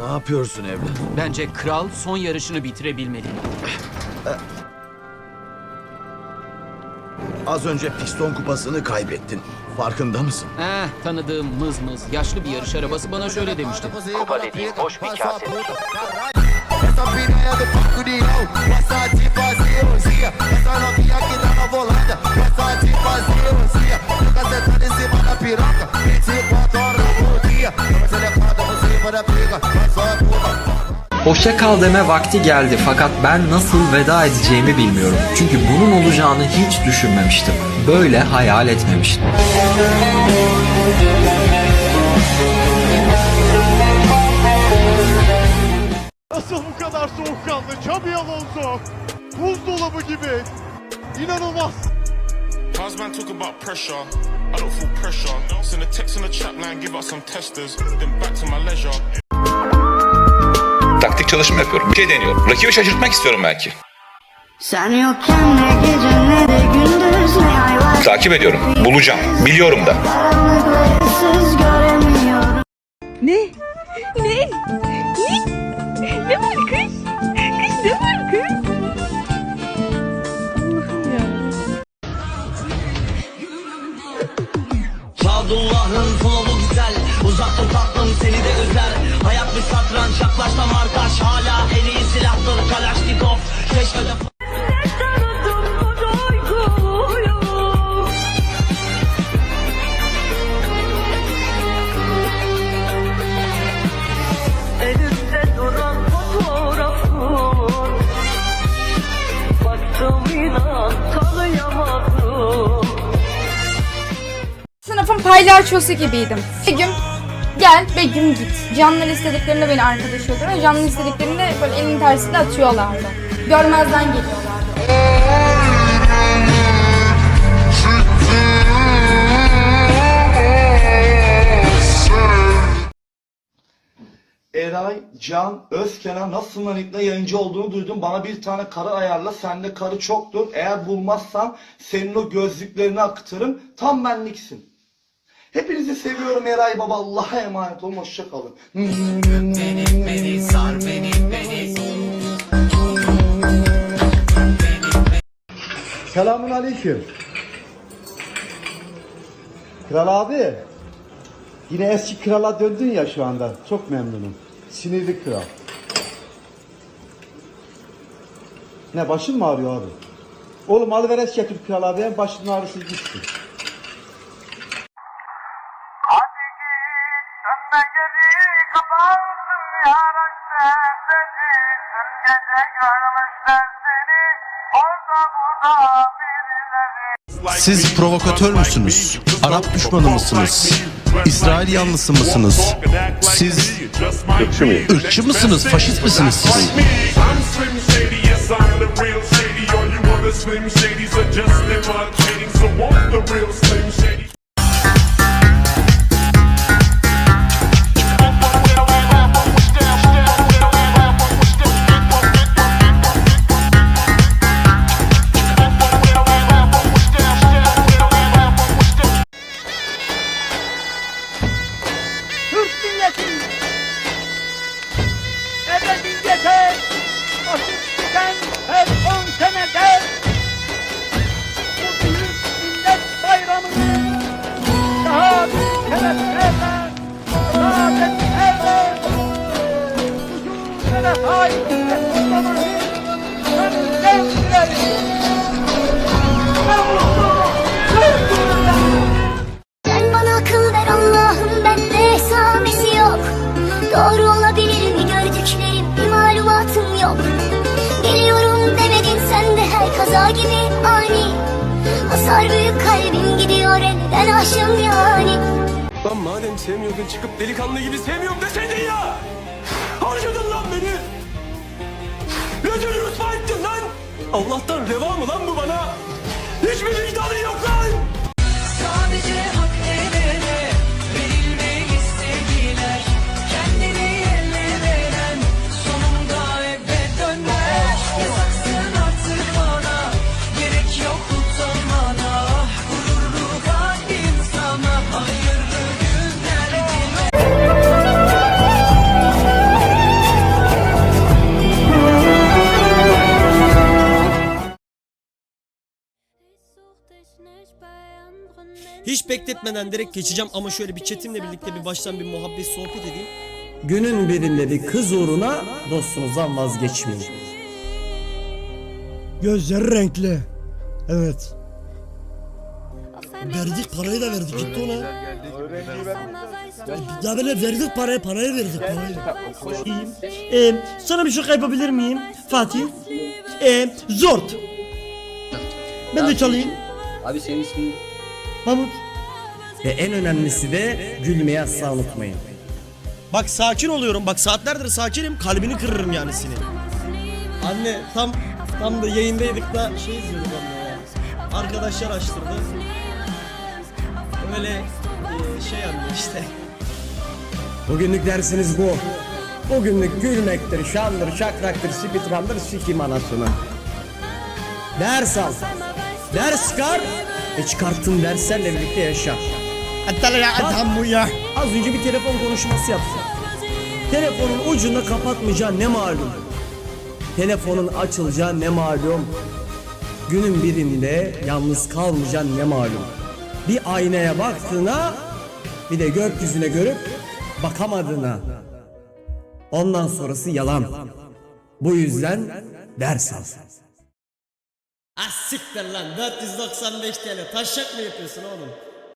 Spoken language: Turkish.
Ne yapıyorsun evlat? Bence kral son yarışını bitirebilmeli. Az önce piston kupasını kaybettin. Farkında mısın? Eh tanıdığım mız mız yaşlı bir yarış arabası bana şöyle demişti. Kupa dediğin boş bir kasedir. Hoşça kal deme vakti geldi fakat ben nasıl veda edeceğimi bilmiyorum. Çünkü bunun olacağını hiç düşünmemiştim. Böyle hayal etmemiştim. Nasıl bu kadar soğukkanlı Xabi Alonso? Buzdolabı gibi. İnanılmaz. Man talk about pressure. I don't feel pressure. Send a text on the chat line, give us some testers. Then back to my leisure. Taktik çalışma yapıyorum. Bir şey deniyorum. Rakibi şaşırtmak istiyorum belki. Sen yokken ne gece ne de gündüz ne ay var Takip ediyorum. Bulacağım. Biliyorum da. Ne? Ne? Ne? Ne var kız? Kız ne var kız? Allah'ım ya. Sadullah'ın flowu güzel Uzak dur tatlım seni de üzer bir satranç yaklaşma markaş Hala en iyi silahtır Kalaşnikov Keşfede Sınıfın palyaçosu gibiydim. Begüm gel, Begüm git. Canlılar istediklerinde beni arkadaş oluyor. Canlı istediklerinde böyle elin tersiyle atıyorlardı. Görmezden geliyorlardı. Eray, Can, Özkenan nasıl Manik'le yayıncı olduğunu duydum. Bana bir tane karı ayarla. Sende karı çoktur. Eğer bulmazsan senin o gözlüklerini akıtırım. Tam benliksin. Hepinizi seviyorum Eray Baba. Allah'a emanet olun. Hoşça kalın. Selamun aleyküm. Kral abi. Yine eski krala döndün ya şu anda. Çok memnunum. Sinirli kral. Ne başın mı ağrıyor abi? Oğlum alıver eski kral abi. En başının ağrısı gitsin. Siz provokatör müsünüz? Arap düşmanı mısınız? İsrail yanlısı mısınız? Siz ırkçı mıyım? Mısınız? Faşist misiniz siz? Sen bana akıl ver Allah'ım bende esamesi yok. Doğru olabilir mi gördüklerim? Bir malumatım yok. Geliyorum demedin sen de her kaza gibi ani. Hasar büyük kalbim gidiyor elden aşım yani. Lan madem sevmiyordun çıkıp delikanlı gibi sevmiyorum deseydin ya beni. Rezil rüsva ettin lan? Allah'tan reva mı lan bu bana? Hiçbir vicdanın yok lan. Sadece bekletmeden direkt geçeceğim ama şöyle bir chatimle birlikte bir baştan bir muhabbet sohbet edeyim. Günün birinde bir kız uğruna dostunuzdan vazgeçmeyin. Gözleri renkli. Evet. Verdik parayı da verdik gitti ona. Ya böyle verdik parayı parayı verdik parayı. Ee, sana bir şaka yapabilir miyim Fatih? Ee, zort. Ben de çalayım. Abi senin ismin... Mahmut. Ve en önemlisi de gülmeyi asla unutmayın. Bak sakin oluyorum. Bak saatlerdir sakinim. Kalbini kırırım yani senin. Anne tam tam da yayındaydık da şey izliyorduk anne ya. Arkadaşlar açtırdı. Öyle e, şey anne işte. Bugünlük dersiniz bu. Bugünlük gülmektir, şandır, şakraktır, spitrandır, sikim anasını. Ders al. Ders çıkar. Ve çıkarttığın derslerle birlikte yaşa. Adam bu ya. Az önce bir telefon konuşması yaptım. Telefonun ucunda kapatmayacağı ne malum. Telefonun açılacağı ne malum. Günün birinde yalnız kalmayacaksın ne malum. Bir aynaya baktığına bir de gökyüzüne görüp bakamadığına. Ondan sonrası yalan. Bu yüzden ders al. Ah siktir lan 495 TL taşak mı yapıyorsun oğlum?